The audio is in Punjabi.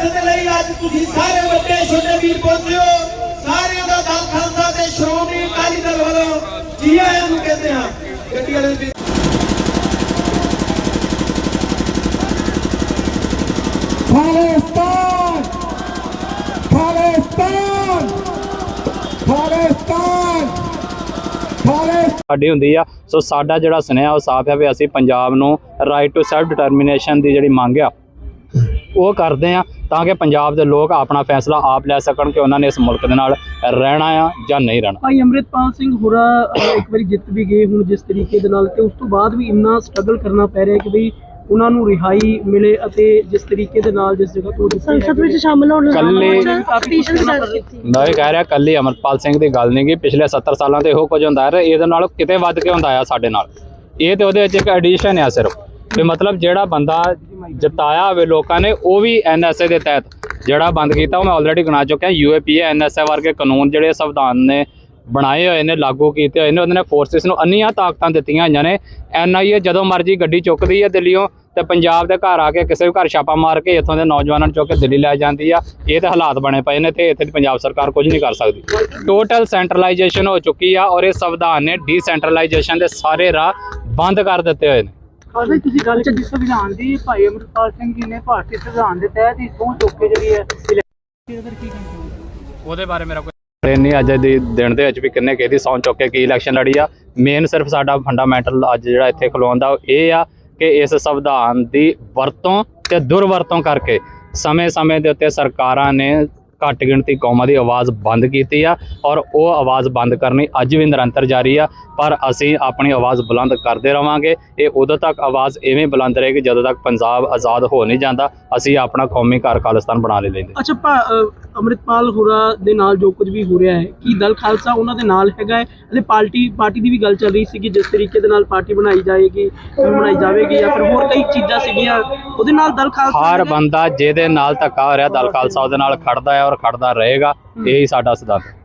ਤੁਸੀਂ ਸਾਰੇ ਵੱਡੇ ਛੋਟੇ ਵੀਰ ਪਹੁੰਚਿਓ ਸਾਰਿਆਂ ਦਾ ਦਲ ਖਾਲਸਾ ਤੇ ਸ਼੍ਰੋਮਣੀ ਅਕਾਲੀ ਦਲ ਵੱਲੋਂ ਜੀ ਆਇਆਂ ਨੂੰ ਕਹਿੰਦੇ ਹਾਂ। ਗੱਡੀ ਵਾਲੇ ਵੀ ਖਾਲਿਸਤਾਨ! ਖਾਲਿਸਤਾਨ! ਖਾਲਿਸਤਾਨ! ਖਾਲਿਸਤਾਨ! ਸਾਡੀ ਹੁੰਦੀ ਆ। ਸੋ ਸਾਡਾ ਜਿਹੜਾ ਸੁਨੇਹਾ ਉਹ ਸਾਫ਼ ਹੈ ਵੀ ਅਸੀਂ ਪੰਜਾਬ ਨੂੰ ਰਾਈਟ ਟੂ ਸੈਲਫ ਡਿਟਰਮੀਨੇਸ਼ਨ ਦੀ ਜਿਹੜੀ ਮੰਗ ਆ ਉਹ ਕਰਦੇ ਆ ਤਾਂ ਕਿ ਪੰਜਾਬ ਦੇ ਲੋਕ ਆਪਣਾ ਫੈਸਲਾ ਆਪ ਲੈ ਸਕਣ ਕਿ ਉਹਨਾਂ ਨੇ ਇਸ ਮੁਲਕ ਦੇ ਨਾਲ ਰਹਿਣਾ ਆ ਜਾਂ ਨਹੀਂ ਰਹਿਣਾ। ਭਾਈ ਅੰਮ੍ਰਿਤਪਾਲ ਸਿੰਘ ਹੋਰਾ ਇੱਕ ਵਾਰੀ ਜਿੱਤ ਵੀ ਗਏ ਹੁਣ ਜਿਸ ਤਰੀਕੇ ਦੇ ਨਾਲ ਤੇ ਉਸ ਤੋਂ ਬਾਅਦ ਵੀ ਇੰਨਾ ਸਟਰਗਲ ਕਰਨਾ ਪੈ ਰਿਹਾ ਕਿ ਬਈ ਉਹਨਾਂ ਨੂੰ ਰਿਹਾਈ ਮਿਲੇ ਅਤੇ ਜਿਸ ਤਰੀਕੇ ਦੇ ਨਾਲ ਜਿਸ ਜਗ੍ਹਾ ਤੋਂ ਸੰਸਦ ਵਿੱਚ ਸ਼ਾਮਲ ਹੋਣ ਕੱਲੇ- ਮੈਂ ਵੀ ਕਹਿ ਰਿਹਾ ਕੱਲੀ ਅਮਰਪਾਲ ਸਿੰਘ ਦੀ ਗੱਲ ਨਹੀਂ ਗੀ ਪਿਛਲੇ 70 ਸਾਲਾਂ ਤੇ ਇਹੋ ਕੁਝ ਹੁੰਦਾ ਹੈ ਇਹਦੇ ਨਾਲ ਕਿਤੇ ਵੱਧ ਕੇ ਹੁੰਦਾ ਆ ਸਾਡੇ ਨਾਲ। ਇਹ ਤੇ ਉਹਦੇ ਵਿੱਚ ਇੱਕ ਐਡੀਸ਼ਨ ਆ ਸਿਰਫ। ਵੀ ਮਤਲਬ ਜਿਹੜਾ ਬੰਦਾ ਜਤਾਇਆ ਹੋਵੇ ਲੋਕਾਂ ਨੇ, ਉਹ ਵੀ ਐਨਐਸਏ ਦੇ ਤਹਿਤ। ਜਿਹੜਾ ਬੰਦ ਕੀਤਾ, ਉਹ ਮੈਂ ਆਲਰੇਡੀ ਗਿਣਾ ਚੁੱਕਿਆ ਯੂਏਪੀਏ ਐਨਐਸਏ ਵਰਗੇ ਕਾਨੂੰਨ ਜਿਹੜੇ ਸੰਵਿਧਾਨ ਨੇ ਬਣਾਏ ਹੋਏ ਨੇ, ਲਾਗੂ ਕੀਤੇ ਹੋਏ ਨੇ, ਉਹਨਾਂ ਨੇ ਫੋਰਸਿਸ ਨੂੰ ਅੰਨੀਆਂ ਤਾਕਤਾਂ ਦਿੱਤੀਆਂ ਹੋਈਆਂ ਨੇ। ਐਨਆਈਏ ਜਦੋਂ ਮਰਜ਼ੀ ਗੱਡੀ ਚੁੱਕਦੀ ਹੈ ਦਿੱਲੀੋਂ ਤੇ ਪੰਜਾਬ ਦੇ ਘਰ ਆ ਕੇ ਕਿਸੇ ਵੀ ਘਰ ਛਾਪਾ ਮਾਰ ਕੇ ਇੱਥੋਂ ਦੇ ਨੌਜਵਾਨਾਂ ਨੂੰ ਚੁੱਕ ਕੇ ਦਿੱਲੀ ਲੈ ਜਾਂਦੀ ਆ। ਇਹ ਤਾਂ ਹਾਲਾਤ ਬਣੇ ਪਏ ਨੇ ਤੇ ਇੱਥੇ ਦੀ ਪੰਜਾਬ ਸਰਕਾਰ ਕੁਝ ਨਹੀਂ ਕਰ ਸਕਦੀ। ਟੋਟਲ ਸੈਂਟਰਲਾਈਜੇਸ਼ਨ ਹੋ ਚੁੱਕੀ ਆ ਔਰ ਇਹ ਸੰਵਿਧਾਨ ਨੇ ਡੀਸੈਂਟਰਲਾਈਜੇਸ਼ਨ ਦੇ ਸਾਰੇ ਰਾਹ ਬੰਦ ਕਰ ਦਿੱਤੇ ਹੋਏ ਨੇ। ਭਾਈ ਤੁਸੀਂ ਗੱਲ ਚ ਜਿਸ ਸੰਵਿਧਾਨ ਦੀ ਭਾਈ ਅੰਮ੍ਰਿਤਪਾਲ ਸਿੰਘ ਜੀ ਨੇ ਭਾਰਤੀ ਸੰਵਿਧਾਨ ਦੇ ਤਹਿਤ ਹੀ ਸਹੁੰ ਚੁੱਕ ਕੇ ਜਿਹੜੀ ਹੈ ਇਲੈਕਸ਼ਨ ਕੀ ਕਹਿੰਦੇ ਉਹਦੇ ਬਾਰੇ ਮੇਰਾ ਕੋਈ ਨਹੀਂ ਅੱਜ ਦੇ ਦਿਨ ਦੇ ਵਿੱਚ ਵੀ ਕਿੰਨੇ ਕਿਹਦੀ ਸੌਂ ਚੁੱਕ ਕੇ ਕੀ ਇਲੈਕਸ਼ਨ ਲੜੀ ਆ। ਮੇਨ ਸਿਰਫ ਸਾਡਾ ਫੰਡਾਮੈਂਟਲ ਅੱਜ ਜਿਹੜਾ ਇੱਥੇ ਖਲੋਣ ਦਾ ਉਹ ਇਹ ਆ ਕਿ ਇਸ ਸੰਵਿਧਾਨ ਦੀ ਵਰਤੋਂ ਤੇ ਦੁਰਵਰਤੋਂ ਕਰਕੇ ਸਮੇਂ-ਸਮੇਂ ਦੇ ਉੱਤੇ ਸਰਕਾਰਾਂ ਨੇ ਘੱਟ ਗਿਣਤੀ ਕੌਮਾਂ ਦੀ ਆਵਾਜ਼ ਬੰਦ ਕੀਤੀ ਆ ਔਰ ਉਹ ਆਵਾਜ਼ ਬੰਦ ਕਰਨੀ ਅੱਜ ਵੀ ਨਿਰੰਤਰ ਜਾਰੀ ਆ ਪਰ ਅਸੀਂ ਆਪਣੀ ਆਵਾਜ਼ ਬੁਲੰਦ ਕਰਦੇ ਰਵਾਂਗੇ। ਇਹ ਉਦੋਂ ਤੱਕ ਆਵਾਜ਼ ਐਵੇਂ ਬੁਲੰਦ ਰਹੇਗੀ ਜਦੋਂ ਤੱਕ ਪੰਜਾਬ ਆਜ਼ਾਦ ਹੋ ਨਹੀਂ ਜਾਂਦਾ। ਅਸੀਂ ਆਪਣਾ ਕੌਮੀ ਘਰ ਖਾਲਿਸਤਾਨ ਬਣਾ ਲੈ ਲੈਂਦੇ। ਅੱਛਾ ਅੰਮ੍ਰਿਤਪਾਲ ਹੋਰਾ ਦੇ ਨਾਲ ਜੋ ਕੁਝ ਵੀ ਹੋ ਰਿਹਾ ਹੈ ਕੀ ਦਲ ਖਾਲਸਾ ਉਹਨਾਂ ਦੇ ਨਾਲ ਹੈਗਾ ਹੈ? ਅਤੇ ਪਾਰਟੀ ਪਾਰਟੀ ਦੀ ਵੀ ਗੱਲ ਚੱਲ ਰਹੀ ਸੀ ਕਿ ਜਿਸ ਤਰੀਕੇ ਦੇ ਨਾਲ ਪਾਰਟੀ ਬਣਾਈ ਜਾਏਗੀ ਬਣਾਈ ਜਾਵੇਗੀ ਜਾਂ ਫਿਰ ਹੋਰ ਕਈ ਚੀਜ਼ਾਂ ਸੀਗੀਆਂ ਉਹਦੇ ਨਾਲ ਦਲ ਖਾਲਸਾ ਹਰ? ਬੰਦਾ ਜਿਹਦੇ ਨਾਲ ਧੱਕਾ ਹੋ ਰਿਹਾ ਦਲ ਖਾਲਸਾ ਉਹਦੇ ਨਾਲ ਖੜਦਾ ਹੈ ਔਰ ਖੜਦਾ ਰਹੇਗਾ ਇਹ ਹੀ ਸਾਡਾ ਸਿਧਾਂਤ ਹੈ।